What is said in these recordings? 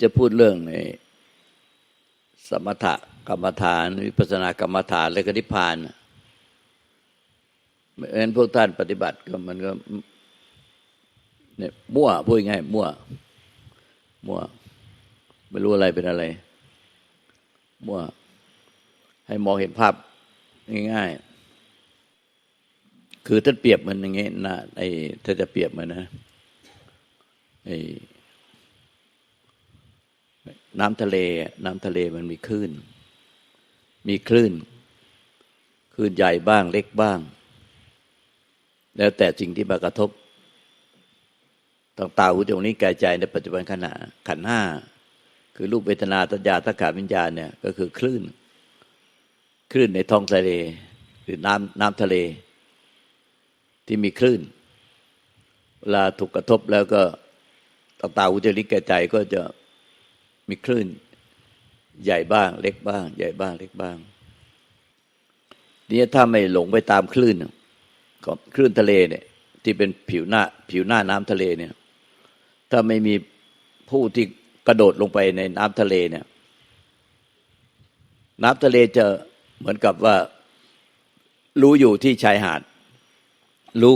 จะพูดเรื่องในสมถกรรมฐาน วิปัสสนากรรมฐานและก็นิพพานเพราะฉะนั้นพวกท่านปฏิบัติก็มันก็เนี่ยมั่วพูดง่ายมั่ว มั่ว ไม่รู้อะไรเป็นอะไร มั่ว ให้มองเห็นภาพง่ายๆ คือท่านเปรียบมันอย่างงี้นะไอ้ถ้าจะเปรียบมันนะ น้ำทะเล น้ำทะเลมันมีคลื่น มีคลื่น คลื่นใหญ่บ้างเล็กบ้าง แล้วแต่สิ่งที่มากระทบต่างตาหูจมูกนี้กายใจในปัจจุบันขณะขันห้าคือรูปเวทนาตัญญาทักขาวิญญาณเนี่ยก็คือคลื่น คลื่นในท้องทะเล หรือน้ำน้ำทะเล ที่มีคลื่น เวลาถูกกระทบแล้วก็ ต่างตาหูจมูกนี้กายใจก็จะมีคลื่น ใหญ่บ้าง เล็กบ้าง ใหญ่บ้าง เล็กบ้างนี่ถ้าไม่หลงไปตามคลื่นก็คลื่นทะเลเนี่ย ที่เป็นผิวหน้า ผิวหน้าน้ำทะเลเนี่ย ถ้าไม่มีผู้ที่กระโดดลงไปในน้ำทะเลเนี่ย น้ำทะเลจะเหมือนกับว่า รู้อยู่ที่ชายหาด รู้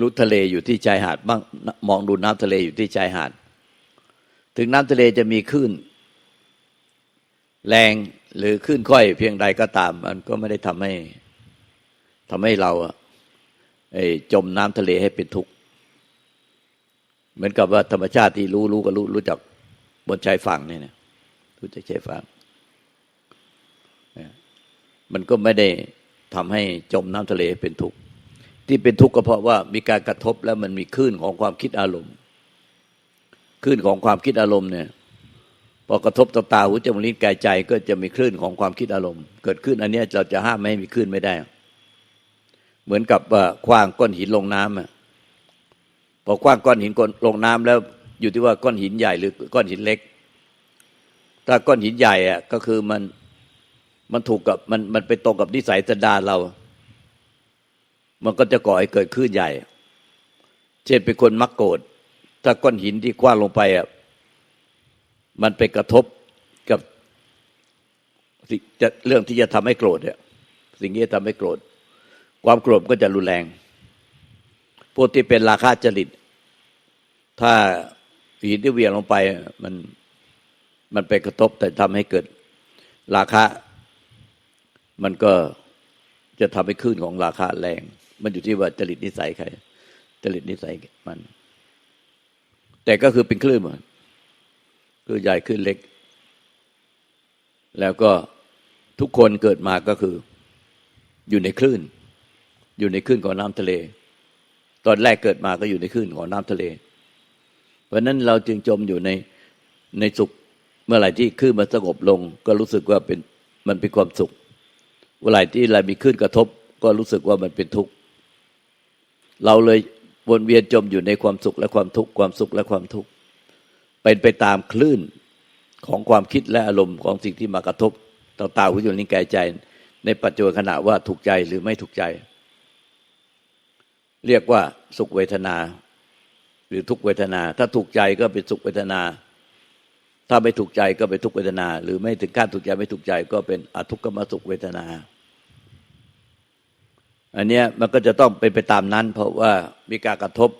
รู้ทะเลอยู่ที่ชายหาดบ้างมองดูน้ำทะเลอยู่ที่ชายหาด ถึงน้ำทะเลจะมีคลื่น แรงหรือคลื่นค่อยเพียงใดก็ตาม มันก็ไม่ได้ทำให้ทำให้เราจมน้ำทะเลให้เป็นทุกข์เหมือนกับว่าธรรมชาติที่รู้รู้ก็รู้รู้จักบนชายฝั่งเนี่ยรู้จักชายฝั่งมันก็ไม่ได้ทำให้จมน้ำทะเลเป็นทุกข์ ที่เป็นทุกข์ก็เพราะว่ามีการกระทบแล้วมันมีคลื่นของความคิดอารมณ์คลื่นของความคิดอารมณ์เนี่ยพอกระทบต่อตาหูจมูกลิ้นกายใจก็จะมีคลื่นของความคิดอารมณ์ เกิดขึ้นอันนี้เราจะห้ามไม่ให้มีคลื่นไม่ได้ เหมือนกับว่าคว้างก้อนหินลงน้ำอะพอคว้างก้อนหินลงน้ำแล้วอยู่ที่ว่าก้อนหินใหญ่หรือก้อนหินเล็ก ถ้าก้อนหินใหญ่อะก็คือมันมันถูกกับมันมันไปตรงกับนิสัยสันดานเรา มันก็จะก่อให้เกิดคลื่นใหญ่ เช่นเป็นคนมักโกรธถ้าก้อนหินที่คว้างลงไปอะมันไปกระทบกับจะเรื่องที่จะทำให้โกรธเนี่ยสิ่งที่จะทำให้โกรธ ความโกรธก็จะรุนแรงพวกที่เป็นราคาจริต ถ้าหินที่เวียงลงไปมันมันไปกระทบแต่ทำให้เกิดราคามันก็จะทำให้ขึ้นของราคาแรง มันอยู่ที่ว่าจริตนิสัยใคร จริตนิสัยมัน แต่ก็คือเป็นคลื่นเหมือนคือใหญ่ขึ้นเล็ก แล้วก็ทุกคนเกิดมาก็คือ อยู่ในคลื่น อยู่ในคลื่นของน้ำทะเล ตอนแรกเกิดมาก็อยู่ในคลื่นของน้ำทะเล เพราะนั้นเราจึงจมอยู่ในในสุขเมื่อไหร่ที่คลื่นมันสงบลง ก็รู้สึกว่าเป็นมันเป็นความสุขเมื่อไหร่ที่อะไรมีคลื่นกระทบ ก็รู้สึกว่ามันเป็นทุกข์ เราเลยวนเวียนจมอยู่ในความสุขและความทุกข์ความสุขและความทุกข์เป็นไปตามคลื่นของความคิดและอารมณ์ของสิ่งที่มากระทบต่อตาหูจมูกลิ้นกายใจ ในปัจจุบันขณะว่าถูกใจหรือไม่ถูกใจ เรียกว่าสุขเวทนา หรือทุกเวทนา ถ้าถูกใจก็เป็นสุขเวทนา ถ้าไม่ถูกใจก็เป็นทุกเวทนา หรือไม่ถึงขั้นถูกใจไม่ถูกใจก็เป็นอทุกขมสุขเวทนา อันเนี้ยมันก็จะต้องเป็นไปตามนั้น เพราะว่ามีการกระทบ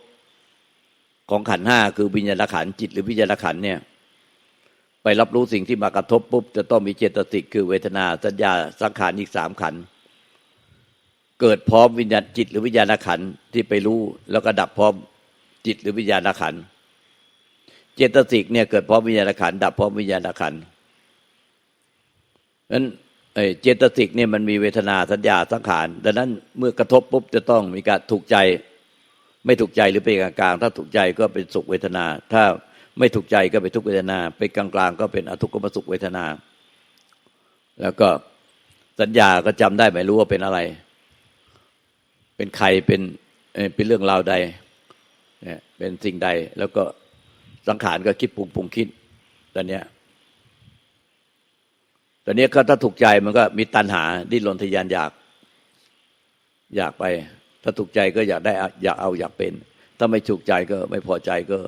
ของขันห้าคือวิญญาณขันจิตหรือวิญญาณขันเนี่ยไปรับรู้สิ่งที่มากระทบปุ๊บจะต้องมีเจตสิกคือเวทนาสัญญาสังขารอีกสามขัน เกิดพร้อมวิญญาณจิตหรือวิญญาณขันที่ไปรู้แล้วก็ดับพร้อมจิตหรือวิญญาณขันเจตสิกเนี่ยเกิดพร้อมวิญญาณขันดับพร้อมวิญญาณขันนั้น เจตสิกเนี่ยมันมีเวทนาสัญญาสังขารดังนั้นเมื่อกระทบปุ๊บจะต้องมีการถูกใจ ไม่ถูกใจหรือเป็นกลางถ้าถูกใจก็เป็นสุขเวทนา ถ้าไม่ถูกใจก็เป็นทุกเวทนา เป็นกลางๆก็เป็นอทุกขมสุขเวทนา แล้วก็สัญญาก็จำได้ไม่รู้ว่าเป็นอะไร เป็นใครเป็นเป็นเรื่องราวใดเป็นสิ่งใด แล้วก็สังขารก็คิดปรุงปรุงคิดตอนเนี้ย ตอนนี้ก็ถ้าถูกใจมันก็มีตัณหาดิ้นรนทยานอยาก อยากไป ถ้าถูกใจก็อยากได้อยากเอาอยากเป็น ถ้าไม่ถูกใจก็ไม่พอใจก็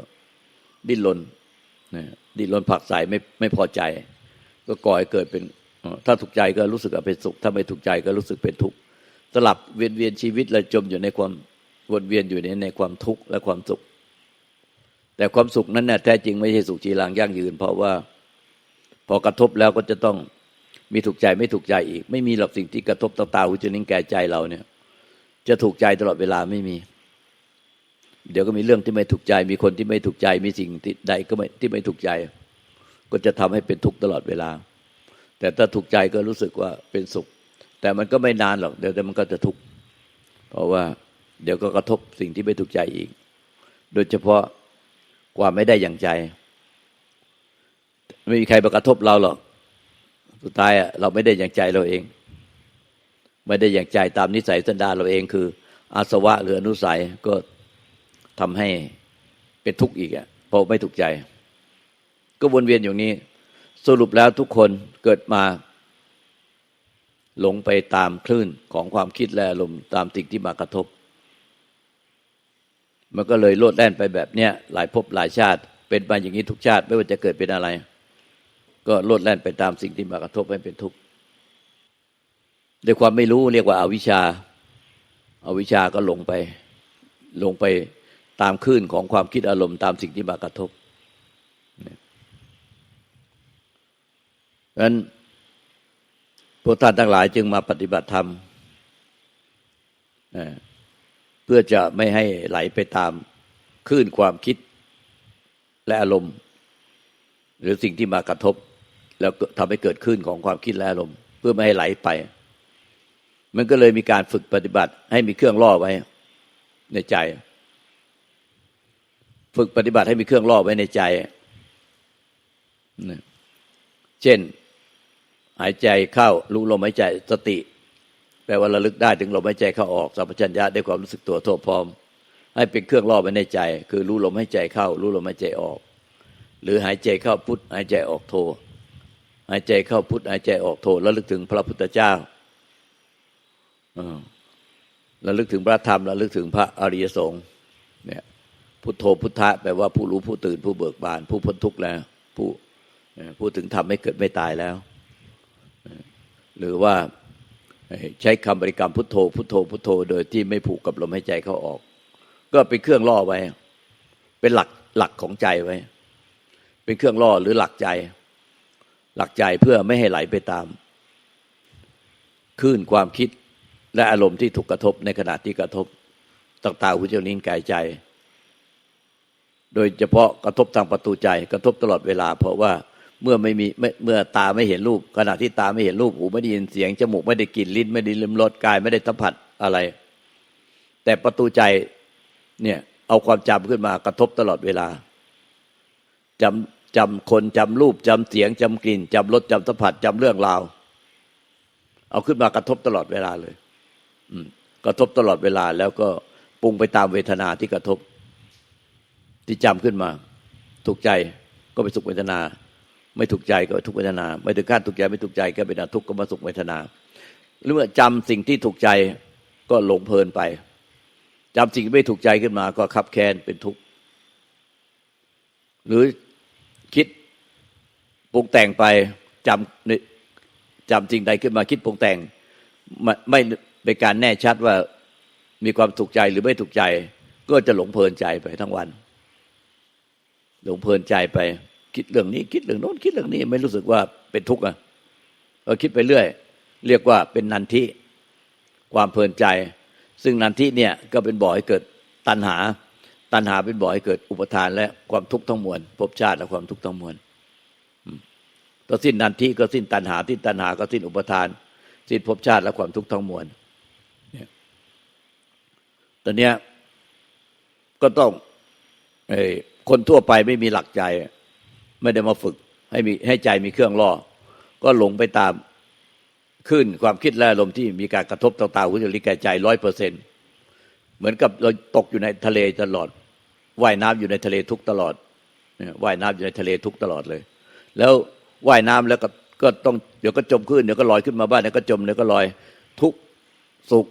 ดิ้นรนนะดิ้นรนผักใสไม่ไม่พอใจ ก็ก่อให้เกิดเป็น ถ้าถูกใจก็รู้สึกเป็นสุข ถ้าไม่ถูกใจก็รู้สึกเป็นทุกข์สลับเวียนเวียนชีวิตและจมอยู่ในความวนเวียนอยู่ในในความทุกข์และความสุข แต่ความสุขนั้นเนี่ยแท้จริงไม่ใช่สุขจีรังยั่งยืน เพราะว่าพอกระทบแล้วก็จะต้อง มีถูกใจไม่ถูกใจอีก ไม่มีหรอกสิ่งที่กระทบต่อตาหูจมูกนิ้วแก่ใจเราเนี่ย จะถูกใจตลอดเวลาไม่มี เดี๋ยวก็มีเรื่องที่ไม่ถูกใจ มีคนที่ไม่ถูกใจ มีสิ่งที่ใดก็ไม่ที่ไม่ถูกใจ ก็จะทำให้เป็นทุกข์ตลอดเวลา แต่ถ้าถูกใจก็รู้สึกว่าเป็นสุข แต่มันก็ไม่นานหรอกเดี๋ยวแต่มันก็จะทุกข์เพราะว่าเดี๋ยวก็กระทบสิ่งที่ไม่ถูกใจอีก โดยเฉพาะความไม่ได้อย่างใจ ไม่มีใครมากระทบเราหรอก สุดท้ายอะเราไม่ได้อย่างใจเราเอง ไม่ได้อย่างใจตามนิสัยสันดานเราเองคือ อาสวะหรืออนุสัยก็ทำให้เป็นทุกข์อีกอะเพราะไม่ถูกใจ ก็วนเวียนอย่างนี้ สรุปแล้วทุกคนเกิดมา หลงไปตามคลื่นของความคิดและอารมณ์ตามสิ่งที่มากระทบ มันก็เลยโลดแล่นไปแบบเนี้ยหลายภพหลายชาติ เป็นมาอย่างนี้ทุกชาติ ไม่ว่าจะเกิดเป็นอะไร ก็โลดแล่นไปตามสิ่งที่มากระทบให้เป็นทุกข์ด้วยความไม่รู้เรียกว่าอาวิชชาอาวิชชาก็หลงไป ลงไปตามคลื่นของความคิดอารมณ์ตามสิ่งที่มากระทบเพราะนั้นพวกท่านทั้งหลายจึงมาปฏิบัติธรรมเพื่อจะไม่ให้ไหลไปตามคลื่นความคิดและอารมณ์ หรือสิ่งที่มากระทบ แล้วทำให้เกิดคลื่นของความคิดและอารมณ์เพื่อไม่ให้ไหลไป มันก็เลยมีการฝึกปฏิบัติ ให้มีเครื่องล่อไว้ในใจ ฝึกปฏิบัติให้มีเครื่องล่อไว้ในใจ เช่น หายใจเข้ารู้ลมหายใจสติ แปลว่าระลึกได้ถึงลมหายใจเข้าออกสัมปชัญญะได้ความรู้สึกตัวทั่วพร้อม ให้เป็นเครื่องล่อไว้ในใจ คือรู้ลมหายใจเข้า รู้ลมหายใจออก หรือหายใจเข้าพุทหายใจออกโท หายใจเข้าพุทหายใจออกโทแล้วลึกถึงพระพุทธเจ้าระลึกถึงพระธรรมระลึกถึงพระอริยสงฆ์เนี่ยพุทโธพุทธะแปลว่าผู้รู้ผู้ตื่นผู้เบิกบาน ผู้พ้นทุกข์แล้ว ผู้พูดถึงทำให้เกิดไม่ตายแล้ว หรือว่าใช้คำบริกรรมพุทโธ พุทโธพุทโธ โดยที่ไม่ผูกกับลมหายใจเข้าออก ก็เป็นเครื่องล่อไว้ เป็นหลักหลักของใจไว้ เป็นเครื่องล่อหรือหลักใจ หลักใจเพื่อไม่ให้ไหลไปตามคลื่นความคิดและอารมณ์ที่ถูกกระทบในขณะที่กระทบต่างๆหูจมูกลิ้นกายใจ โดยเฉพาะกระทบทางประตูใจกระทบตลอดเวลา เพราะว่าเมื่อไม่มีเมื่อตาไม่เห็นรูป ขณะที่ตาไม่เห็นรูปหูไม่ได้ยินเสียงจมูกไม่ได้กลิ่นลิ้น ไม่ได้ลิ้มรสกายไม่ได้สัมผัสอะไร แต่ประตูใจเนี่ยเอาความจำขึ้นมากระทบตลอดเวลาจำ จำคนจำรูปจำเสียงจำกลิ่นจำรสจำสัมผัสจำเรื่องราว เอาขึ้นมากระทบตลอดเวลาเลยกระทบตลอดเวลาแล้วก็ปรุงไปตามเวทนาที่กระทบ ที่จำขึ้นมา ถูกใจก็ไปสุขเวทนา ไม่ถูกใจก็ทุกเวทนา ไม่ถึงขั้นถูกใจไม่ถูกใจก็เป็นทุกข์ก็มาสุขเวทนาหรือเมื่อจำสิ่งที่ถูกใจก็หลงเพลินไปจำสิ่งที่ไม่ถูกใจขึ้นมา ก็ขับแค้นเป็นทุกข์หรือ ปรุงแต่งไปจำจำสิ่งใดขึ้นมาคิดปรุงแต่งไม่เป็นการแน่ชัดว่ามีความถูกใจหรือไม่ถูกใจ ก็จะหลงเพลินใจไปทั้งวัน หลงเพลินใจไป คิดเรื่องนี้ คิดเรื่องโน้นคิดเรื่องนี้ไม่รู้สึกว่าเป็นทุกข์อะก็คิดไปเรื่อย เรียกว่าเป็นนันทิความเพลินใจ ซึ่งนันทิเนี่ยก็เป็นบ่อให้เกิดตัณหา ตัณหาเป็นบ่อให้เกิดอุปทานและความทุกข์ทั้งมวลภพชาติและความทุกข์ทั้งมวล ก็สิ้นนันทิก็สิ้นตัณหาที่ตัณหาก็สิ้นอุปทาน สิ้นภพชาติและความทุกข์ทั้งมวลตอนนี้ก็ต้องคนทั่วไปไม่มีหลักใจ ไม่ได้มาฝึก ให้มีให้ใจมีเครื่องล่อ ก็หลงไปตามขึ้นความคิดและอารมณ์ที่มีการกระทบต่างๆหูจมูกกายใจร้อยเปอร์เซ็นเหมือนกับเราตกอยู่ในทะเลตลอดว่ายน้ำอยู่ในทะเลทุกตลอดว่ายน้ำอยู่ในทะเลทุกตลอดเลย แล้ว ว่ายน้ำแล้วก็ก็ต้องเดี๋ยวก็จมขึ้นเดี๋ยวก็ลอยขึ้นมาบ้านเดี๋ยวก็จมเดี๋ยวก็ลอย ทุกสุข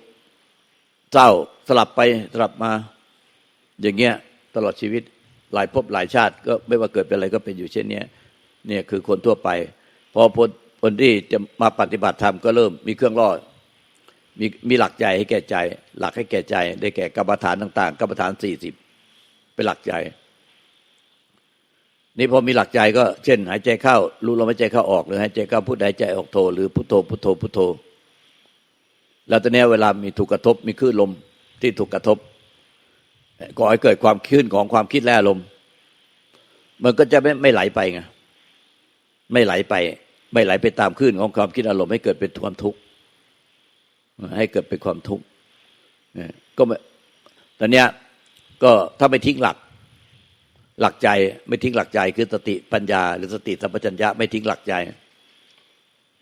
เศร้าสลับไปสลับมา อย่างเงี้ยตลอดชีวิตหลายภพหลายชาติ ก็ไม่ว่าเกิดเป็นอะไรก็เป็นอยู่เช่นเนี้ยเนี่ยคือคนทั่วไป พอคนคนที่จะมาปฏิบัติธรรมก็เริ่มมีเครื่องล่อมีมีหลักใจให้แก่ใจ หลักให้แก่ใจ ได้แก่กรรมฐานต่าง ๆกรรมฐานสี่สิบเป็นหลักใจ นี่พอมีหลักใจก็เช่น หายใจเข้า รู้ลมหายใจเข้าออกหรือหายใจเข้าพุทหายใจออกโทหรือพุทโธพุทโธพุทโธ แล้วตอนนี้เวลามีถูกกระทบมีคลื่นลมที่ถูกกระทบก่อให้เกิดความคลื่นของความคิดและอารมณ์มันก็จะไม่ไม่ไหลไปไงไม่ไหลไป ไม่ไหลไปตามคลื่นของความคิดอารมณ์ให้เกิดเป็นความทุกข์ให้เกิดเป็นความทุกข์ก็ตอนเนี้ยก็ถ้าไม่ทิ้งหลัก หลักใจไม่ทิ้งหลักใจคือสติปัญญา หรือสติสัมปชัญญะไม่ทิ้งหลักใจ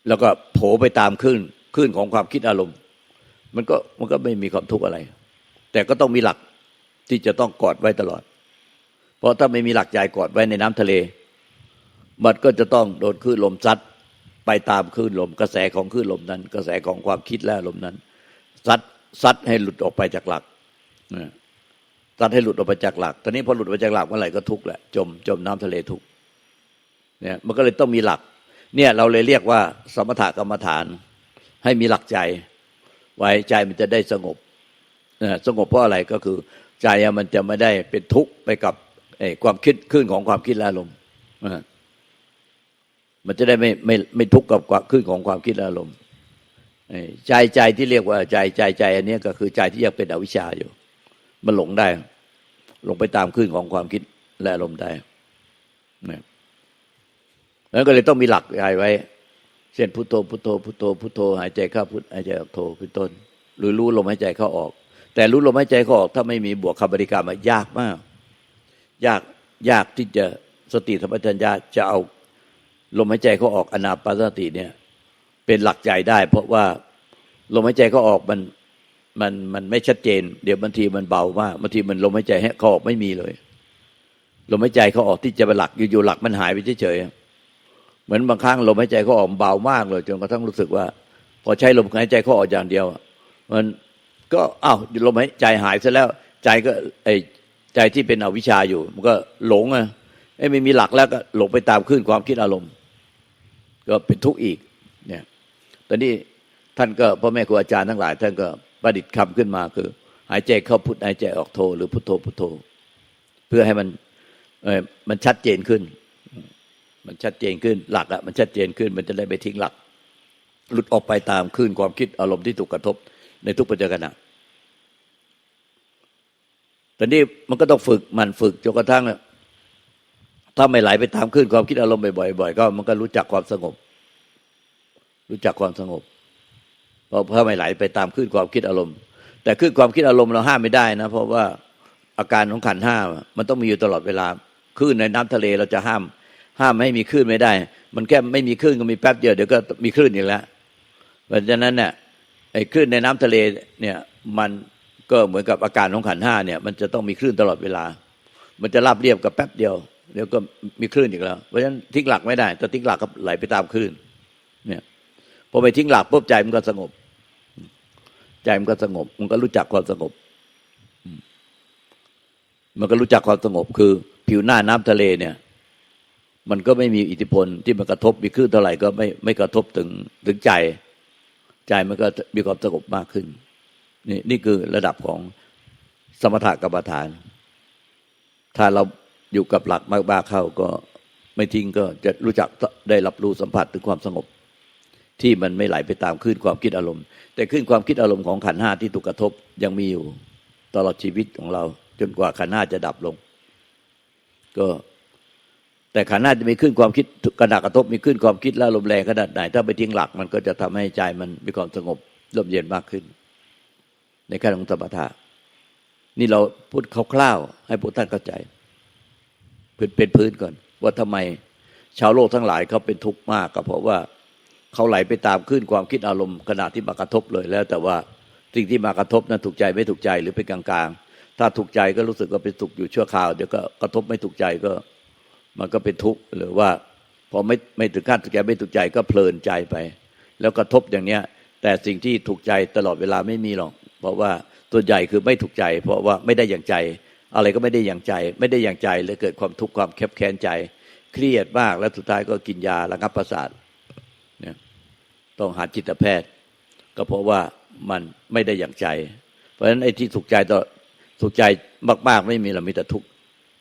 แล้วก็โผไปตามคลื่นคลื่นของความคิดอารมณ์ มันก็มันก็ไม่มีความทุกข์อะไร แต่ก็ต้องมีหลักที่จะต้องกอดไว้ตลอด เพราะถ้าไม่มีหลักใจกอดไว้ในน้ำทะเล มันก็จะต้องโดนคลื่นลมซัดไปตามคลื่นลม กระแสของคลื่นลมนั้น กระแสของความคิดและลมนั้นซัดซัดให้หลุดออกไปจากหลัก ซัดให้หลุดออกไปจากหลัก ตอนนี้พอหลุดออกไปจากหลักเมื่อไหร่ก็ทุกข์แหละ จม จมน้ำทะเลทุกข์ เนี่ย มันก็เลยต้องมีหลัก เนี่ยเราเลยเรียกว่า สมถกรรมฐาน ให้มีหลักใจ ไว้ใจมันจะได้สงบสงบเพราะอะไรก็คือ ใจมันจะไม่ได้เป็นทุกข์ไปกับความคิดขึ้นของความคิดและอารมณ์มันจะได้ไม่ไม่ไม่ทุกข์กับขึ้นของความคิดและอารมณ์ใจใจที่เรียกว่าใจใจใจ อันนี้ก็คือใจที่ยังเป็นอวิชชาอยู่ มันหลงได้ หลงไปตามขึ้นของความคิดและอารมณ์ได้นะแล้วก็เลยต้องมีหลักใจไว้ เช่นพุทโธพุทโธพุทโธพุทโธหายใจเข้าพุทหายใจออกโธเป็นต้น หรือรู้ลมหายใจเข้าออก แต่รู้ลมหายใจเข้าออก ถ้าไม่มีบวกคำบริกรรมยากมาก ยากยากที่จะสติสัมปชัญญะจะเอาลมหายใจเขาออกอนาปานสติเนี่ย เป็นหลักใจได้ เพราะว่าลมหายใจเขาออกมัน มันมันไม่ชัดเจน เดี๋ยวบางทีมันเบามากบางทีมันลมหายใจเขาออกไม่มีเลยลมหายใจเขาออกที่จะเป็นหลักอยู่ๆหลักมันหายไปเฉยๆเหมือนบางครั้งลมหายใจเขาออกเบามากเลยจนกระทั่งรู้สึกว่า พอใช้ลมหายใจเขาออกอย่างเดียว มันก็อ้าวลมหายใจหายซะแล้วใจก็ไอใจที่เป็นอวิชชาอยู่ มันก็หลงอะไอ้ไม่มีหลักแล้วก็หลงไปตามขึ้นความคิดอารมณ์ ก็เป็นทุกข์อีกเนี่ยตอนนี้ท่านก็พ่อแม่ครูอาจารย์ทั้งหลาย ท่านก็ ประดิษฐ์คำขึ้นมาคือ หายใจเข้าพุทหายใจออกโทหรือพุทโธพุทโธ เพื่อให้มันเออมันชัดเจนขึ้น มันชัดเจนขึ้นหลักอะมันชัดเจนขึ้น มันจะได้ไปทิ้งหลัก หลุดออกไปตามขึ้นความคิดอารมณ์ที่ถูกกระทบในทุกปัจจุบันตอนนี้มันก็ต้องฝึกมันฝึกจนกระทั่งถ้าไม่ไหลไปตามขึ้นความคิดอารมณ์บ่อยๆก็ มันก็รู้จักความสงบ รู้จักความสงบ เพราะถ้าไม่ไหลไปตามขึ้นความคิดอารมณ์ แต่ขึ้นความคิดอารมณ์เราห้ามไม่ได้นะ เพราะว่าอาการของขันห้ามันต้องมีอยู่ตลอดเวลาคลื่นในน้ำทะเลเราจะห้าม ห้ามไม่ให้มีคลื่นไม่ได้ มันแค่ไม่มีคลื่นก็มีแป๊บเดียวเดี๋ยวก็มีคลื่นอีกแล้วเพราะฉะนั้นเนี่ยไอ้คลื่นในน้ำทะเลเนี่ยมันก็เหมือนกับอาการของขันห้าเนี่ย มันจะต้องมีคลื่นตลอดเวลา มันจะราบเรียบกับแป๊บเดียวเดี๋ยวก็มีคลื่นอีกแล้ว เพราะฉะนั้นทิ้งหลักไม่ได้ถ้าทิ้งหลักก็ไหลไปตามคลื่นเนี่ย อไปทิ้งหลักปุ๊บใจมันก็สงบ ใจมันก็สงบ มันก็รู้จักความสงบ มันก็รู้จักความสงบ คือ ผิวหน้าน้ำทะเลเนี่ย มันก็ไม่มีอิทธิพลที่มันกระทบมีคลื่นเท่าไหร่ก็ไม่ไม่กระทบถึงถึงใจ ใจมันก็มีความสงบมากขึ้น นี่นี่คือระดับของสมถะกรรมฐาน ถ้าเราอยู่กับหลักมากๆเข้าก็ไม่ทิ้งก็จะรู้จักได้รับรู้สัมผัสถึงความสงบ ที่มันไม่ไหลไปตามขึ้นความคิดอารมณ์ แต่ขึ้นความคิดอารมณ์ของขันห้าที่ถูกกระทบยังมีอยู่ตลอดชีวิตของเรา จนกว่าขันห้าจะดับลง ก็แต่ขันห้าจะมีขึ้นความคิดกระดักกระทบมีขึ้นความคิดแล้วลมแรงขนาดไหน ถ้าไปทิ้งหลักมันก็จะทำให้ใจมันมีความสงบร่มเย็นมากขึ้น ในขั้นของสมถะนี่เราพูดคร่าวๆให้พวกท่านเข้าใจเป็นเป็นพื้นก่อน ว่าทำไมชาวโลกทั้งหลายเขาเป็นทุกข์มากก็เพราะว่า เขาไหลไปตามขึ้นความคิดอารมณ์ขณะที่มากระทบเลยแล้ว แต่ว่าสิ่งที่มากระทบนั้นถูกใจไม่ถูกใจหรือเป็นกลางๆ ถ้าถูกใจก็รู้สึกว่าเป็นสุขอยู่ชั่วคราวเดี๋ยวก็กระทบไม่ถูกใจก็มันก็เป็นทุกข์หรือว่าพอไม่ไม่ถึงขั้นถูกใจไม่ถูกใจก็เพลินใจไป แล้วกระทบอย่างเนี้ย แต่สิ่งที่ถูกใจตลอดเวลาไม่มีหรอก เพราะว่าตัวใหญ่คือไม่ถูกใจ เพราะว่าไม่ได้อย่างใจ อะไรก็ไม่ได้อย่างใจ ไม่ได้อย่างใจเลยเกิดความทุกข์ความแคบแค้นใจ เครียดมากแล้วสุดท้ายก็กินยาระงับประสาท ต้องหาจิตแพทย์ ก็เพราะว่ามันไม่ได้อย่างใจ เพราะฉะนั้นไอ้ที่สุขใจต่อสุขใจมาก ๆ ไม่มีหรอกมีแต่ทุกข์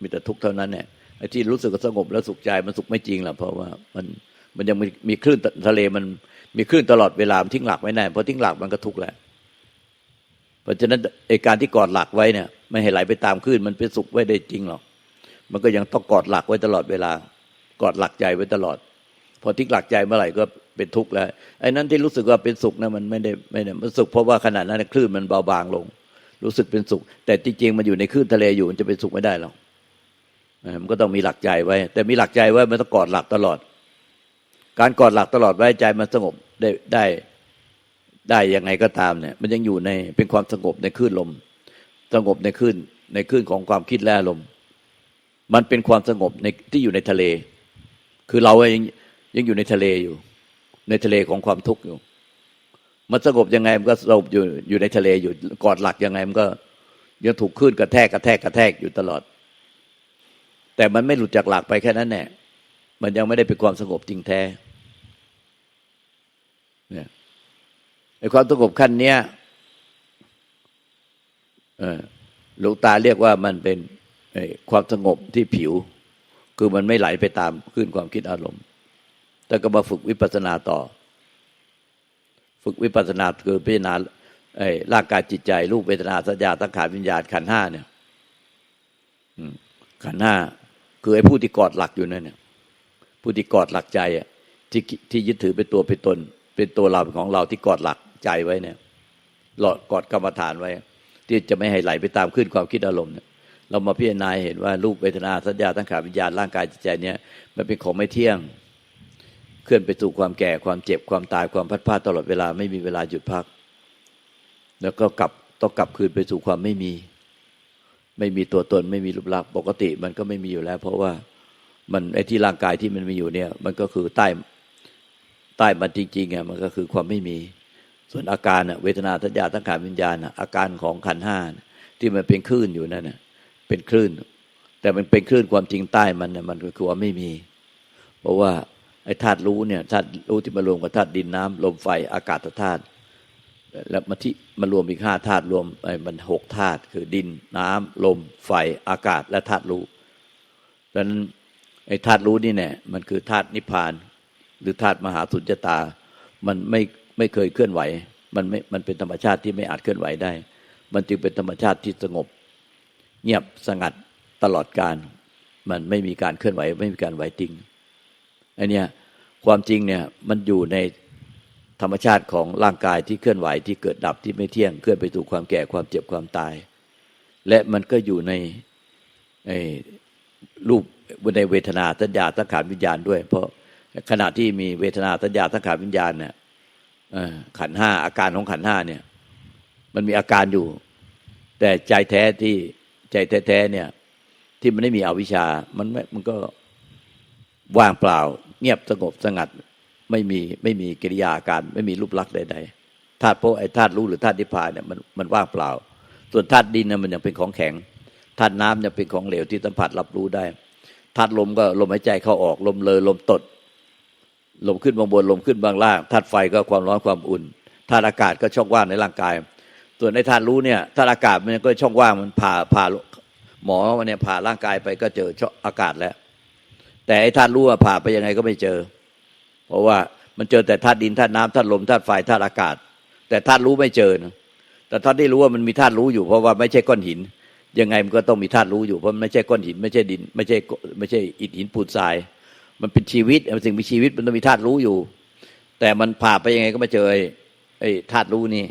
มีแต่ทุกข์เท่านั้นเนี่ยไอ้ที่รู้สึกสงบแล้วสุขใจมันสุขไม่จริงหรอกเพราะว่ามันมันยังมีมีคลื่นทะเลมันมีคลื่นตลอดเวลาทิ้งหลักไว้แน่พอทิ้งหลักมันก็ทุกข์แหละเพราะฉะนั้นไอ้การที่กอดหลักไว้เนี่ย ไม่ให้ไหลไปตามคลื่นมันเป็นสุขไว้ได้จริงหรอกมันก็ยังต้องกอดหลักไว้ตลอดเวลา กอดหลักใจไว้ตลอด พอทิ้งหลักใจเมื่อไหร่ก็ เป็นทุกข์แล้วไอ้นั้นที่รู้สึกว่าเป็นสุขนะมันไม่ได้ไม่ได้มันสุขเพราะว่าขนาดนั้นคลื่นมันเบาบางลง รู้สึกเป็นสุข แต่จริงๆมันอยู่ในคลื่นทะเลอยู่มันจะเป็นสุขไม่ได้หรอกมันก็ต้องมีหลักใจไว้ แต่มีหลักใจไว้มันต้องกอดหลักตลอด การกอดหลักตลอดไว้ใจมันสงบได้ได้ได้ยังไงก็ตามเนี่ย มันยังอยู่ในเป็นความสงบในคลื่นลม สงบในคลื่นในคลื่นของความคิดและลมมันเป็นความสงบในที่อยู่ในทะเล คือเรายังยังอยู่ในทะเลอยู่ ในทะเลของความทุกข์อยู่ มันสงบยังไงมันก็สงบอยู่อยู่ในทะเลอยู่กอดหลักยังไงมันก็ยังถูกคลื่นกระแทกกระแทกกระแทกอยู่ตลอด แต่มันไม่หลุดจากหลักไปแค่นั้นแหละมันยังไม่ได้เป็นความสงบจริงแท้เนี่ยไอ้ความสงบขั้นเนี้ยหลวงตาเรียกว่ามันเป็นความสงบที่ผิว คือมันไม่ไหลไปตามขึ้นความคิดอารมณ์ แต่ก็มาฝึกวิปัสสนาต่อ ฝึกวิปัสสนาคือพิจารณาไอ้ร่างกายจิตใจ รูปเวทนาสัญญาตั้งขาวิญญาณขันห้าเนี่ยขันห้าคือไอ้ผู้ที่กอดหลักอยู่นั่นเนี่ยผู้ที่กอดหลักใจอะที่ที่ยึดถือเป็นตัวเป็นตน เป็นตัวเราของเราที่กอดหลักใจไว้เนี่ยหลอดกอดกรรมฐานไว้ ที่จะไม่ให้ไหลไปตามขึ้นความคิดอารมณ์เนี่ยเรามาพิจารณาเห็นว่ารูปเวทนาสัญญาตั้งขาวิญญาณร่างกายจิตใจเนี่ยมันเป็นของไม่เที่ยง เคลื่อนไปสู่ความแก่ความเจ็บความตายความพัดพาตลอดเวลาไม่มีเวลาหยุดพัก แล้วก็กลับต้องกลับคืนไปสู่ความไม่มี ไม่มีตัวตนไม่มีรูปลักษณ์ปกติมันก็ไม่มีอยู่แล้ว เพราะว่ามันไอ้ที่ร่างกายที่มันมีอยู่เนี่ย มันก็คือใต้ใต้มันจริงๆอะมันก็คือความไม่มี ส่วนอาการเวทนาสัญญาตั้งขาวิญญาณอาการของขันห้าที่มันเป็นคลื่นอยู่นั่นน่ะเป็นคลื่น แต่มันเป็นคลื่นความจริงใต้มันเนี่ยมันก็คือว่าไม่มี เพราะว่า ไอ้ธาตุรู้เนี่ยธาตุรู้ที่มารวมกับธาตุดินน้ำลมไฟอากาศธาตุแล้วมาที่มารวมอีกห้าธาตุรวมไอ้มันหกธาตุคือดินน้ำลมไฟอากาศและธาตุรู้ดังนั้นไอ้ธาตุรู้นี่เนี่ยมันคือธาตุนิพพาน หรือธาตุมหาสุญญตา มันไม่ไม่เคยเคลื่อนไหว มันไม่มันเป็นธรรมชาติที่ไม่อาจเคลื่อนไหวได้ มันจึงเป็นธรรมชาติที่สงบ เงียบสงัดตลอดการ มันไม่มีการเคลื่อนไหว ไม่มีการไหวติง อันเนี้ยความจริงเนี่ยมันอยู่ในธรรมชาติของร่างกายที่เคลื่อนไหวที่เกิดดับที่ไม่เที่ยงเคลื่อนไปสู่ความแก่ความเจ็บความตาย และมันก็อยู่ในรูปในเวทนาสัญญาสังขารวิญญาณด้วย เพราะขณะที่มีเวทนาสัญญาสังขารวิญญาณเนี่ยขันห้าอาการของขันห้าเนี่ย มันมีอาการอยู่ แต่ใจแท้ที่ใจแท้ๆเนี่ย ที่มันไม่มีอวิชชามันมันก็ว่างเปล่า เงียบสงบสงัด ไม่มีไม่มีกิริยาการ ไม่มีรูปลักษณ์ใดๆธาตุเพไอธาตุรู้หรือธาตุนิพพานเนี่ยมันมันว่างเปล่า ส่วนธาตุดินเนี่ยมันยังเป็นของแข็งธาตุน้ำยังเป็นของเหลวที่สัมผัสรับรู้ได้ธาตุลมก็ลมหายใจเข้าออกลมเลยลมตด ลมขึ้นบางบนลมขึ้นบางล่างธาตุไฟก็ความร้อนความอุ่นธาตุอากาศก็ช่องว่างในร่างกาย ส่วนในธาตุรู้เนี่ยธาตุอากาศมันก็ช่องว่างมันผ่าผ่าหมอมันเนี่ยผ่าร่างกายไปก็เจอช่องอากาศแล้ว แต่ไอ้ธาตุรู้อะผ่าไปยังไงก็ไม่เจอ เพราะว่ามันเจอแต่ธาตุดินธาตุน้ำธาตุลมธาตุไฟธาตุอากาศ แต่ธาตุรู้ไม่เจอนะแต่ธาตุที่รู้ว่ามันมีธาตุรู้อยู่ เพราะว่าไม่ใช่ก้อนหิน ยังไงมันก็ต้องมีธาตุรู้อยู่เพราะมันไม่ใช่ก้อนหิน ไม่ใช่ดิน ไม่ใช่ไม่ใช่อิฐหินปูนทราย มันเป็นชีวิตสิ่งมีชีวิตมันต้องมีธาตุรู้อยู่ แต่มันผ่าไปยังไงก็ไม่เจอไอ้ธาตุรู้นี่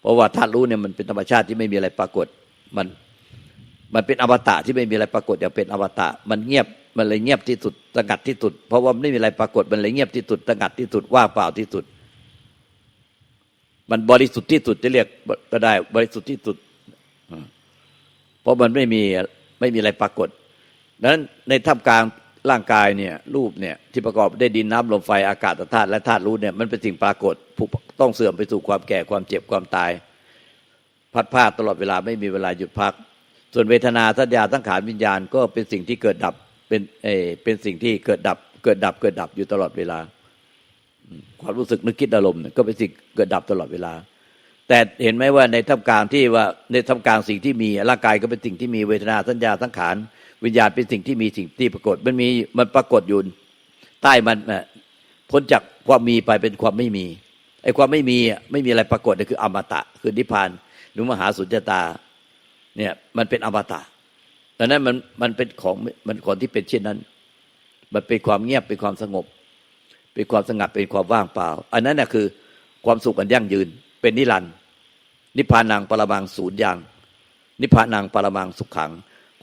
เพราะว่าธาตุรู้เนี่ยมันเป็นธรรมชาติที่ไม่มีอะไรปรากฏมันมันเป็นอวตะที่ไม่มีอะไรปรากฏอย่างเป็นอวตะมันเงียบ มันเลยเงียบที่สุดสงัดที่สุด เพราะว่าไม่มีอะไรปรากฏมันเลยเงียบที่สุดสงัดที่สุดว่างเปล่าที่สุด มันบริสุทธิ์ที่สุดจะเรียกก็ได้ บริสุทธิ์ที่สุด เพราะมันไม่มีไม่มีอะไรปรากฏดังนั้นในท่ามกลางร่างกายเนี่ย รูปเนี่ย ที่ประกอบได้ดินน้ำลมไฟอากาศธาตุและธาตุรู้เนี่ยมันเป็นสิ่งปรากฏต้องเสื่อมไปสู่ความแก่ความเจ็บความตาย พัดพาตลอดเวลาไม่มีเวลาหยุดพัก ส่วนเวทนาสัญญาสังขารวิญญาณก็เป็นสิ่งที่เกิดดับ เป็นเออเป็นสิ่งที่เกิดดับ เกิดดับเกิดดับอยู่ตลอดเวลา ความรู้สึกนึกคิดอารมณ์เนี่ยก็เป็นสิ่งเกิดดับตลอดเวลา แต่เห็นไหมว่าในท่ามกลางที่ว่าในท่ามกลางสิ่งที่มีร่างกายก็เป็นสิ่งที่มีเวทนาสัญญาสังขารวิญญาณเป็นสิ่งที่มีสิ่งที่ปรากฏมันมีมันปรากฏอยู่ใต้มันพ้นจากความมีไปเป็นความไม่มีไอ้ความไม่มีไม่มีอะไรปรากฏนี่คืออมตะ คือนิพพานหรือมหาสุญญตาเนี่ยมันเป็นอมตะ ดังนั้นมันมันเป็นของมันของที่เป็นเช่นนั้น มันเป็นความเงียบเป็นความสงบ เป็นความสงัดเป็นความว่างเปล่า อันนั้นน่ะคือความสุขอันยั่งยืน เป็นนิรันดร์นิพพานังปรมังศูนย์อย่างนิพพานังปรมังสุขขัง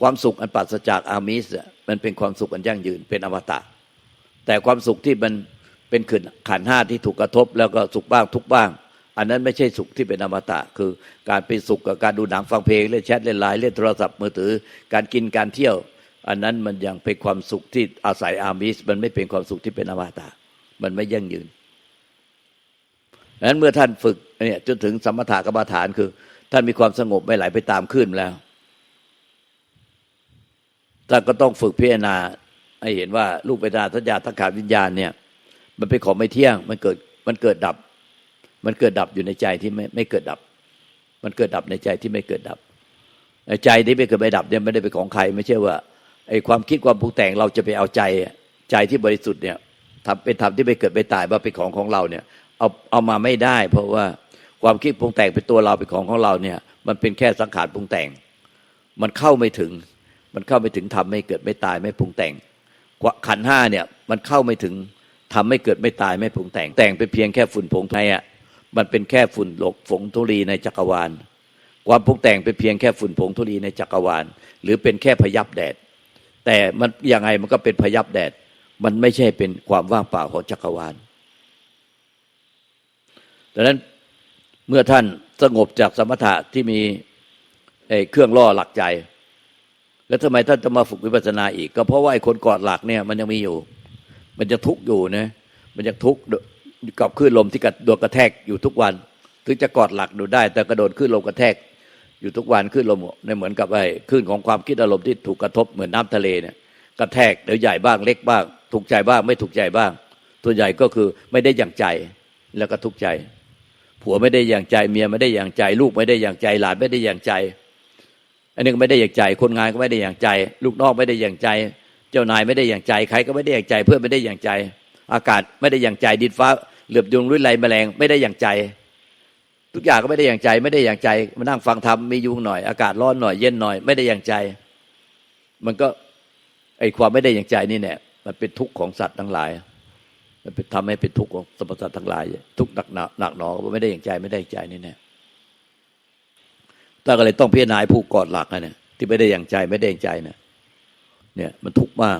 ความสุขอันปราศจากอามิสมันเป็นความสุขอันยั่งยืน เป็นอมตะ แต่ความสุขที่มันเป็นขืนขันห้าที่ถูกกระทบ แล้วก็สุขบ้างทุกบ้าง อันนั้นไม่ใช่สุขที่เป็นอมตะ คือการเป็นสุขกับการดูหนังฟังเพลงเล่นแชทเล่นไลน์เล่นโทรศัพท์มือถือ การกินการเที่ยว อันนั้นมันยังเป็นความสุขที่อาศัยอามิสมันไม่เป็นความสุขที่เป็นอมตะ มันไม่ยั่งยืนดังนั้นเมื่อท่านฝึกเนี่ยจนถึงสมถะกรรมฐานคือ ท่านมีความสงบไม่ไหลไปตามขึ้นแล้วท่านก็ต้องฝึกพิจารณาให้เห็นว่าลูกเวทนาสัญญาทังขาวิญญาณเนี่ย มันเป็นของไม่เที่ยงมันเกิดมันเกิดดับ มันเกิดดับอยู่ในใจที่ไม่ไม่เกิดดับ มันเกิดดับในใจที่ไม่เกิดดับใจที่ไม่เกิดไม่ดับเนี่ยไม่ได้เป็นของใคร ไม่ใช่ว่าไอ้ความคิดความปรุงแต่งเราจะไปเอาใจใจที่บริสุทธิ์เนี่ยทำเป็นธรรมที่ไม่เกิดไม่ตายว่าเป็นของของเราเนี่ยเอาเอามาไม่ได้ เพราะว่าความคิดปรุงแต่งเป็นตัวเราเป็นของของเราเนี่ย มันเป็นแค่สังขารปรุงแต่ง มันเข้าไม่ถึง มันเข้าไม่ถึงทำไม่เกิดไม่ตายไม่ปรุงแต่งขันห้าเนี่ยมันเข้าไม่ถึงทำไม่เกิดไม่ตายไม่ปรุงแต่ง แต่งเป็นเพียงแค่ฝุ่นผงไทยอะ มันเป็นแค่ฝุ่นหลกฝงทุลีในจักรวาล ความปรุงแต่งเป็นเพียงแค่ฝุ่นผงทุลีในจักรวาล หรือเป็นแค่พยับแดด แต่มันยังไงมันก็เป็นพยับแดด มันไม่ใช่เป็นความว่างเปล่าของจักรวาลดังนั้นเมื่อท่านสงบจากสมถะที่มีเครื่องล่อหลักใจ แล้วทำไมท่านจะมาฝึกวิปัสสนาอีก ก็เพราะว่าไอ้คนกอดหลักเนี่ยมันยังมีอยู่ มันจะทุกข์อยู่นะมันจะทุกข์ กับคลื่นลมที่กระโดดกระแทกอยู่ทุกวัน ถึงจะกอดหลักดูได้ แต่กระโดดคลื่นลมกระแทก อยู่ทุกวันคลื่นลมเนี่ยเหมือนกับไอ้คลื่นของความคิดอารมณ์ที่ถูกกระทบเหมือนน้าทะเลเนี่ยกระแทกเดี๋ยวใหญ่บ้างเล็กบ้าง ถูกใจบ้างไม่ถูกใจบ้างตัวใหญ่ก็คือไม่ได้อย่างใจแล้วก็ทุกข์ใจ ผัวไม่ได้อย่างใจเมียไม่ได้อย่างใจ ลูกไม่ได้อย่างใจหลานไม่ได้อย่างใจ อันนี้ก็ไม่ได้อย่างใจ คนงานก็ไม่ได้อย่างใจ ลูกน้องไม่ได้อย่างใจ เจ้านายไม่ได้อย่างใจ ใครก็ไม่ได้อย่างใจ เพื่อนไม่ได้อย่างใจ อากาศไม่ได้อย่างใจดินฟ้า เหลือบยุงรุ่ยไรแมลงไม่ได้อย่างใจ ทุกอย่างก็ไม่ได้อย่างใจ ไม่ได้อย่างใจมานั่งฟังธรรมมียุงหน่อยอากาศร้อนหน่อยเย็นหน่อยไม่ได้อย่างใจ มันก็ไอความไม่ได้อย่างใจนี่เนี่ยมันเป็นทุกข์ของสัตว์ทั้งหลาย มันเป็นทำให้เป็นทุกข์ของสรรพสัตว์ทั้งหลาย ทุกข์หนักหนักหนักหนอไม่ได้อย่างใจไม่ได้อย่างใจนี่แน่ถ้าก็เลยต้องพิจารณาผู้กอดหลักนะเนี่ยที่ไม่ได้อย่างใจไม่ได้อย่างใจเนี่ยเนี่ยมันทุกข์มาก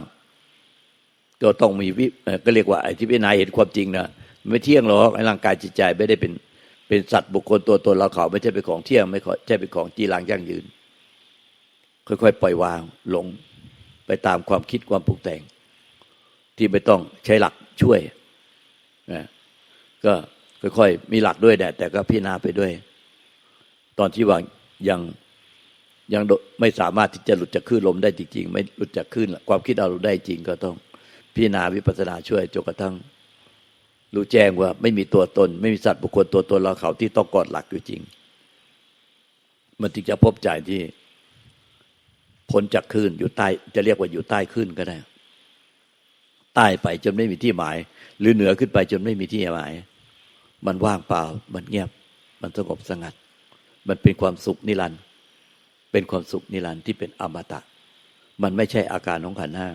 ก็ต้องมีวิก็เรียกว่าไอ้ที่พิจารณาเห็นความจริงนะ ไม่เที่ยงหรอกไอ้ร่างกายจิตใจไม่ได้เป็นเป็นสัตว์บุคคลตัวตนเราเขาไม่ใช่เป็นของเที่ยง ไม่ใช่เป็นของจีรังยั่งยืน ค่อยๆปล่อยวางหลงไปตามความคิดความปรุงแต่ง ที่ไม่ต้องใช้หลักช่วยนะก็ค่อยๆมีหลักด้วยแแต่ก็พิจารณาไปด้วย ตอนที่ว่ายังยังไม่สามารถที่จะหลุดจากคลื่นลมได้จริงๆ ไม่หลุดจากคลื่นความคิดเราได้จริงก็ต้องพิจารณาวิปัสสนาช่วยจนกระทั่ง รู้แจ้งว่าไม่มีตัวตน ไม่มีสัตว์บุคคลตัวตนเราเขาที่ต้องกอดหลักอยู่จริง มันจึงจะพบใจที่พ้นจากคลื่นอยู่ใต้ จะเรียกว่าอยู่ใต้คลื่นก็ได้ ใต้ไปจนไม่มีที่หมาย หรือเหนือขึ้นไปจนไม่มีที่หมาย มันว่างเปล่า มันเงียบ มันสงบสงัด มันเป็นความสุขนิรันดร์เป็นความสุขนิรันดร์ที่เป็นอมตะ มันไม่ใช่อาการของขันห้า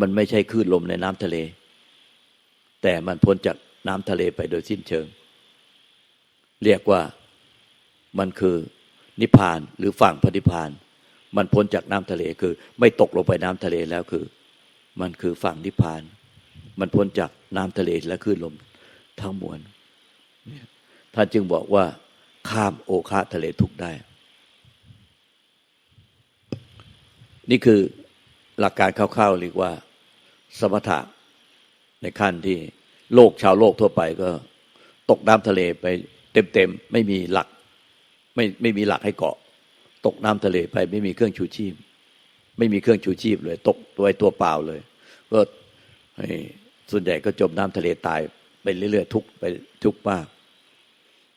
มันไม่ใช่คลื่นลมในน้ำทะเล แต่มันพ้นจากน้ำทะเลไปโดยสิ้นเชิง เรียกว่ามันคือนิพพานหรือฝั่งพระนิพพาน มันพ้นจากน้ำทะเลคือ ไม่ตกลงไปน้ำทะเลแล้วคือ มันคือฝั่งนิพพาน มันพ้นจากน้ำทะเลและคลื่นลมทั้งมวลท่านจึงบอกว่า ข้ามโอคาทะเลทุกได้ นี่คือหลักการคร่าวๆเรียกว่า สมถะ ในขั้นที่โลกชาวโลกทั่วไปก็ ตกน้ำทะเลไปเต็มๆไม่มีหลัก ไม่ไม่มีหลักให้เกาะ ตกน้ำทะเลไปไม่มีเครื่องชูชีพ ไม่มีเครื่องชูชีพเลย ตกตัวตัวเปล่าเลย ก็ส่วนใหญ่ก็จมน้ำทะเลตายไปเรื่อยๆทุกไปทุกมาก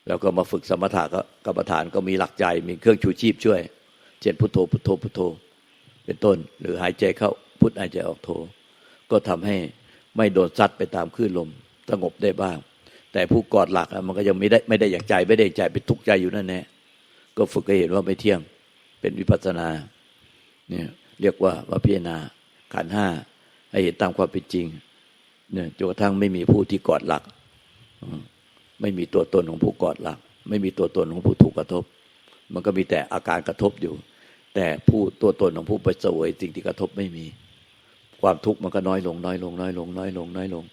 แล้วก็มาฝึกสมถะก็กรรมฐานก็มีหลักใจมีเครื่องชูชีพช่วย เช่นพุทโธพุทโธพุทโธ เป็นต้น หรือหายใจเข้าพุทหายใจออกโธก็ทำให้ ไม่โดนซัดไปตามคลื่นลมสงบได้บ้าง แต่ผู้กอดหลักมันก็ยังไม่ได้ไม่ได้อย่างใจไม่ได้ใจเป็นทุกข์ใจอยู่นั่นแน่ก็ฝึกให้เห็นว่าไม่เที่ยงเป็นวิปัสสนาเนี่ยเรียกว่าว่าพิจารณาขันห้าให้เห็นตามความเป็นจริงเนี่ยจนกระทั่งไม่มีผู้ที่กอดหลัก ไม่มีตัวตนของผู้กอดหลัก ไม่มีตัวตนของผู้ถูกกระทบ มันก็มีแต่อาการกระทบอยู่ แต่ผู้ตัวตนของผู้ไปเสวยสิ่งที่กระทบไม่มี ความทุกข์มันก็น้อยลง น้อยลง น้อยลง น้อยลง น้อยลง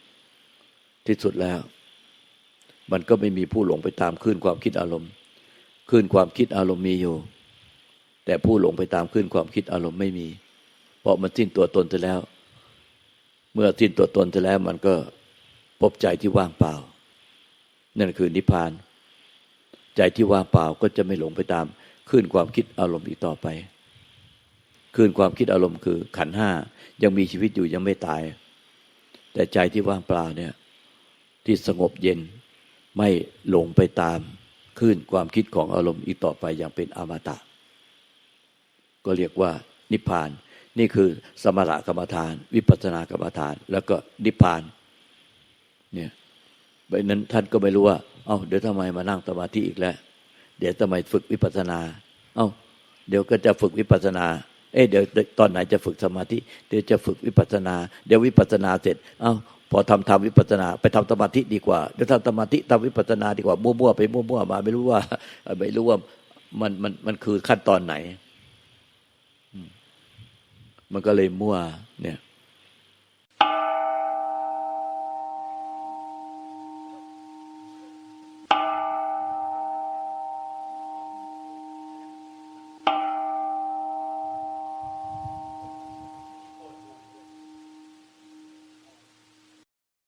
ที่สุดแล้ว มันก็ไม่มีผู้หลงไปตามคลื่นความคิดอารมณ์คลื่นความคิดอารมณ์มีอยู่ แต่ผู้หลงไปตามคลื่นความคิดอารมณ์ไม่มี เพราะมันสิ้นตัวตนไปแล้ว เมื่อสิ้นตัวตนไปแล้ว มันก็พบใจที่ว่างเปล่า นั่นคือนิพพาน ใจที่ว่างเปล่าก็จะไม่หลงไปตามคลื่นความคิดอารมณ์อีกต่อไป คลื่นความคิดอารมณ์คือ ขันห้ายังมีชีวิตอยู่ยังไม่ตาย แต่ใจที่ว่างเปล่าเนี่ย ที่สงบเย็นไม่หลงไปตามคลื่นความคิดของอารมณ์อีกต่อไปอย่างเป็นอมตะ ก็เรียกว่า นิพพาน นี่คือสมถกรรมฐาน วิปัสสนากรรมฐาน แล้วก็นิพพานเนี่ยเพราะนั้นท่านก็ไม่รู้ว่า เอ้าเดี๋ยวทำไมมานั่งสมาธิอีกแล้ว เดี๋ยวทำไมฝึกวิปัสสนา เอ้าเดี๋ยวก็จะฝึกวิปัสสนา เอ๊ะเดี๋ยวตอนไหนจะฝึกสมาธิ เดี๋ยวจะฝึกวิปัสนา เดี๋ยววิปัสนาเสร็จ เอ้าพอทำทำวิปัสนา ไปทำสมาธิดีกว่า เดี๋ยวทำสมาธิทำวิปัสนาดีกว่า มั่วๆไปมั่วๆมา ไม่รู้ว่า ไม่รู้ว่ามันมันมันคือขั้นตอนไหน มันก็เลยมั่วเนี่ย